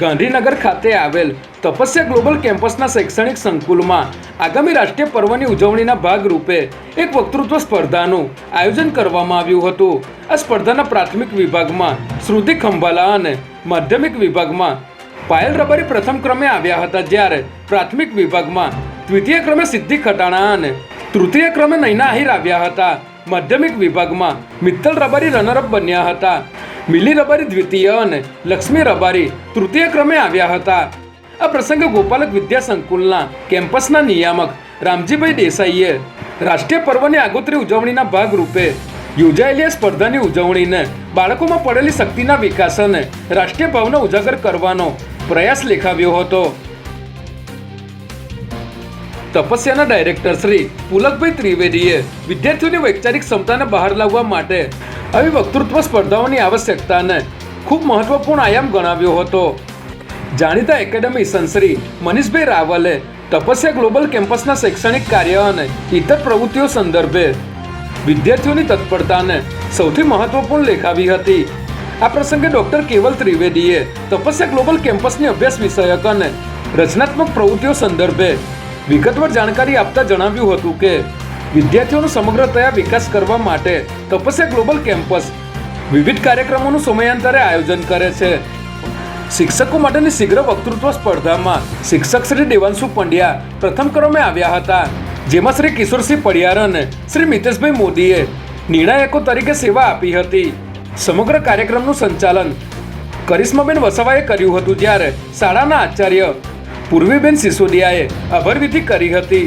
ગાંધીનગર ખાતે આવેલ તપસ્યા ગ્લોબલ કેમ્પસના શૈક્ષણિક સંકુલમાં આગામી રાષ્ટ્રીય પર્વની ઉજવણીના ભાગરૂપે એક વક્તૃત્વ સ્પર્ધાનું આયોજન કરવામાં આવ્યું હતું. આ સ્પર્ધાના પ્રાથમિક વિભાગમાં શ્રુતિ ખંભાલા અને માધ્યમિક વિભાગમાં પાયલ રબારી પ્રથમ ક્રમે આવ્યા હતા, જ્યારે પ્રાથમિક વિભાગમાં દ્વિતીય ક્રમે સિદ્ધિ ખટાણા અને તૃતીય ક્રમે નૈના આહિર આવ્યા હતા. માધ્યમિક વિભાગમાં મિત્તલ રબારી રનરઅપ બન્યા હતા. મિલી રબારી દ્વિતીય અને લક્ષ્મી રબારી તૃતીય ક્રમે આવ્યા હતા. આ પ્રસંગે ગોપાલક વિદ્યા સંકુલના કેમ્પસના નિયામક રામજીભાઈ દેસાઈએ રાષ્ટ્રીય પર્વની આગોતરી ઉજવણીના ભાગરૂપે યોજાયેલી સ્પર્ધાની ઉજવણીને બાળકોમાં પડેલી શક્તિના વિકાસ અને રાષ્ટ્રીય ભાવના ઉજાગર કરવાનો પ્રયાસ લેખાવ્યો હતો. તપસ્યાના ડાયરેક્ટર શ્રી પુલકભાઈ ત્રિવેદીએ વિદ્યાર્થીઓની વૈચારિક ક્ષમતાને બહાર લાવવા માટે આવી વક્તૃત્વ સ્પર્ધાઓની આવશ્યકતાને ખૂબ મહત્વપૂર્ણ આયામ ગણાવ્યો હતો. જાણીતા એકેડેમિશન શ્રી મનીષભાઈ રાવલે તપસ્યા ગ્લોબલ કેમ્પસના શૈક્ષણિક કાર્ય અને ઇતર પ્રવૃત્તિઓ સંદર્ભે વિદ્યાર્થીઓની તત્પરતાને સૌથી મહત્વપૂર્ણ લેખાવી હતી. આ પ્રસંગે ડોક્ટર કેવલ ત્રિવેદીએ તપસ્યા ગ્લોબલ કેમ્પસની અભ્યાસ વિષયક અને રચનાત્મક પ્રવૃત્તિઓ સંદર્ભે વિગતવાર જાણકારી આપતા જણાવ્યું હતું કે વિદ્યાર્થીઓનો સમગ્રતયા વિકાસ કરવા માટે તપસ્યા ગ્લોબલ કેમ્પસ વિવિધ કાર્યક્રમોનું સમયાંતરે આયોજન કરે છે. શિક્ષકો માટેની શીઘ્ર વક્તૃત્વ સ્પર્ધામાં શિક્ષક શ્રી દેવાંશુ પંડ્યા પ્રથમ ક્રમે આવ્યા હતા, જેમાં શ્રી કિશોરસિંહ પડિયાર અને શ્રી મિતેશભાઈ મોદીએ નિર્ણાયકો તરીકે સેવા આપી હતી. સમગ્ર કાર્યક્રમનું સંચાલન કરિશ્માબેન વસાવાએ કર્યું હતું, જ્યારે શાળાના આચાર્ય પૂર્વીબેન સિસોદિયાએ અભરવિધિ કરી હતી.